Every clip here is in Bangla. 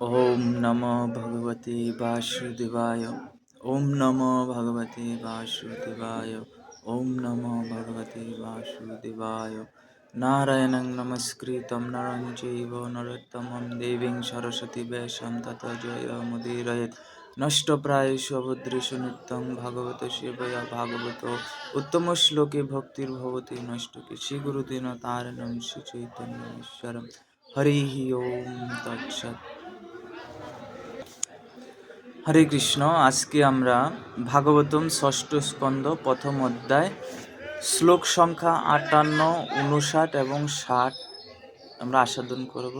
ওম নম ভগবতে বাসুদেবায়, ওম নম ভগবতে বাসুদেবায়, ওম নম ভগবতে বাসুদেবায়। নারায়ণং নমস্কৃতম নরং চৈব নরোত্তমং দেবীং সরস্বতী বেশম তত জয় মুদীরয়েত নষ্টপ্রায়েষু অভদ্রেষু নিত্যং ভাগবত সেবয়া ভাগবত। উত্তম শ্লোকে ভক্তির্ভবতি নষ্টকে শ্রী গুরুদিন তারণম শ্রী চৈতন্য হরি ওম তৎসৎ। হরে কৃষ্ণ, আজকে আমরা ভাগবতম ষষ্ঠ স্কন্দ প্রথম অধ্যায়, শ্লোক সংখ্যা আটান্ন, উনষাট এবং ষাট আমরা আস্বাদন করব।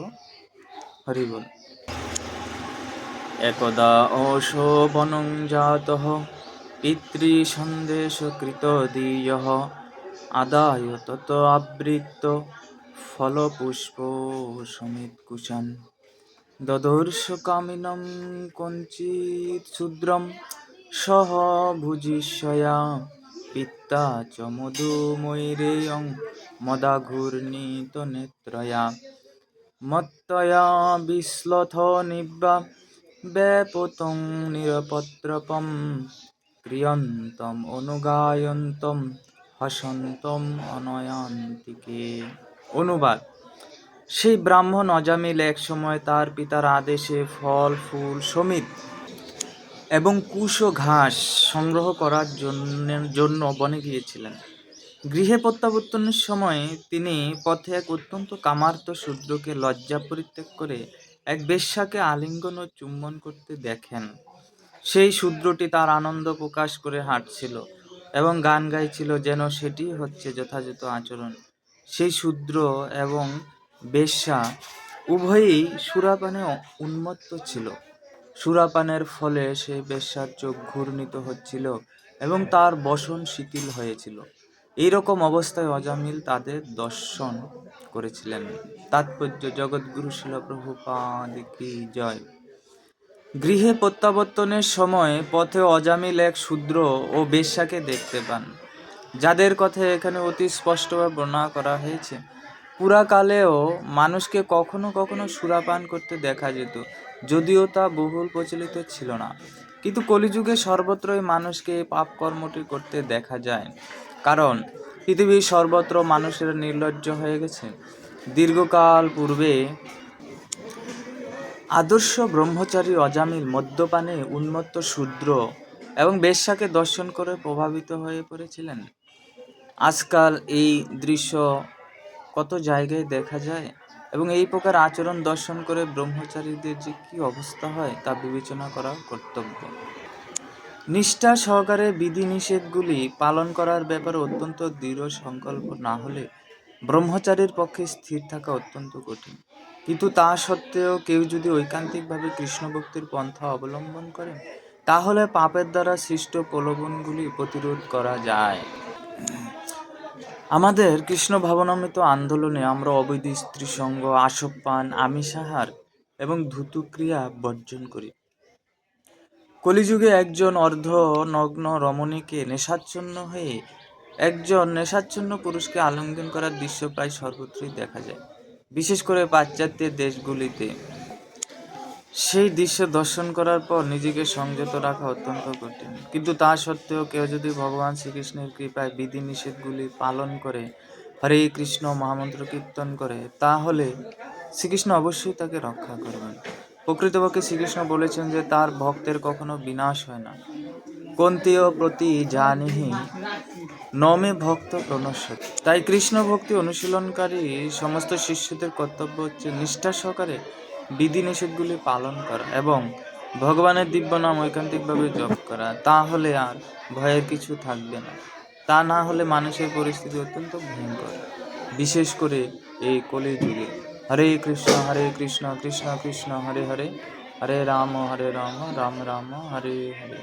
হরি বল। একদা অশোভনং জাত পিতৃ সন্দেশ কৃত দীয়, আদায় তত আবৃত্ত ফলপুষ্প সমিত কুশান দদর্শকামিनं কঞ্চিৎ সহ ভুজিষ্যয়া পিত্তা চ মধুময়ীরেয়ং মদাঘূর্ণিতনেত্রয়া মত্তয়া বিশ্লথ নিব্বা ব্যাপতং নিরপত্রপম ক্রিয়ন্তম অনুগায়ন্তম হসন্তম অনয়ান্তিকে। অনুবাদ। সেই ব্রাহ্মণ অজামিল এক সময় তার পিতার আদেশে ফল, ফুল সমিত এবং কুশ ও ঘাস সংগ্রহ করার জন্য জন্য বনে গিয়েছিলেন। গৃহে প্রত্যাবর্তনের সময় তিনি পথে এক অত্যন্ত কামার্ত শূদ্রকে লজ্জা পরিত্যাগ করে এক বেশ্যাকে আলিঙ্গন ও চুম্বন করতে দেখেন। সেই শূদ্রটি তার আনন্দ প্রকাশ করে হাঁটছিল এবং গান গাইছিল যেন সেটি হচ্ছে যথাযথ আচরণ। সেই শূদ্র এবং বেশ্যা উভয়ই সুরাপানে উন্মত্ত ছিল। সুরাপানের ফলে সে বেশ্যার চোখ ঘূর্ণিত হচ্ছিল এবং তার বসন শিথিল হয়েছিল। এইরকম অবস্থায় অজামিল তাদের দর্শন করেছিলেন। তাৎপর্য, জগৎগুরু শিলপ্রভুপাদিকি জয়। গৃহে প্রত্যাবর্তনের সময় পথে অজামিল এক শূদ্র ও বেশ্যাকে দেখতে পান, যাদের কথা এখানে অতি স্পষ্টভাবে বর্ণনা করা হয়েছে। পুরাকালেও মানুষকে কখনো কখনো সুরাপান করতে দেখা যেত, যদিও তা বহুল প্রচলিত ছিল না। কিন্তু কলিযুগে সর্বত্রই মানুষকে এই পাপ কর্মটি করতে দেখা যায়। কারণ, পৃথিবীর সর্বত্র মানুষের নির্লজ্জ হয়ে গেছে। দীর্ঘকাল পূর্বে আদর্শ ব্রহ্মচারী অজামিল মদ্যপানে উন্মত্ত শূদ্র এবং বেশ্যাকে দর্শন করে প্রভাবিত হয়ে পড়েছিলেন। আজকাল এই দৃশ্য কত জায়গায় দেখা যায়? এবং এই প্রকার আচরণ দর্শন করে ব্রহ্মচারীদের যে কী অবস্থা হয় তা বিবেচনা করা কর্তব্য। নিষ্ঠা সহকারে বিধিনিষেধগুলি পালন করার ব্যাপারে অত্যন্ত দৃঢ় সংকল্প না হলে ব্রহ্মচারীর পক্ষে স্থির থাকা অত্যন্ত কঠিন। কিন্তু তা সত্ত্বেও কেউ যদি ঐকান্তিকভাবে কৃষ্ণভক্তির পন্থা অবলম্বন করেন, তাহলে পাপের দ্বারা সৃষ্ট প্রলোভনগুলি প্রতিরোধ করা যায়। আমাদের কৃষ্ণ ভাবনামৃত আন্দোলনে আমরা অবৈধ স্ত্রী সঙ্গ আশোপান আমিষাহার এবং ধুতুক্রিয়া বর্জন করি। কলিযুগে একজন অর্ধ নগ্ন রমণীকে নেশাচ্ছন্ন হয়ে একজন নেশাচ্ছন্ন পুরুষকে আলিঙ্গন করার দৃশ্য প্রায় সর্বত্রই দেখা যায়, বিশেষ করে পাশ্চাত্যের দেশগুলিতে। সেই দৃশ্য দর্শন করার পর নিজেকে সংযত রাখা অত্যন্ত কঠিন। কিন্তু তা সত্ত্বেও কেউ যদি ভগবান শ্রীকৃষ্ণের কৃপায় বিধি নিষেধগুলি পালন করে, হরে কৃষ্ণ মহামন্ত্র কীর্তন করে, তাহলে শ্রীকৃষ্ণ অবশ্যই তাকে রক্ষা করবেন। প্রকৃতপক্ষে শ্রীকৃষ্ণ বলেছেন যে তার ভক্তের কখনো বিনাশ হয় না। কন্তীয় প্রতি জানিহি, নমে ভক্ত প্রণশ্বত তাই কৃষ্ণ ভক্তি অনুশীলনকারী, সমস্ত শিষ্যদের কর্তব্য হচ্ছে নিষ্ঠা সহকারে বিধিনিষেধগুলি পালন করা এবং ভগবানের দিব্য নাম ঐকান্তিকভাবে জপ করা, তাহলে আর ভয়ের কিছু থাকবে না। তা না হলে মানুষের পরিস্থিতি অত্যন্ত ভয়ঙ্কর। বিশেষ করে এই কলি যুগে হরে কৃষ্ণ হরে কৃষ্ণ কৃষ্ণ কৃষ্ণ, হরে হরে। হরে রাম হরে রাম রাম রাম, হরে হরে।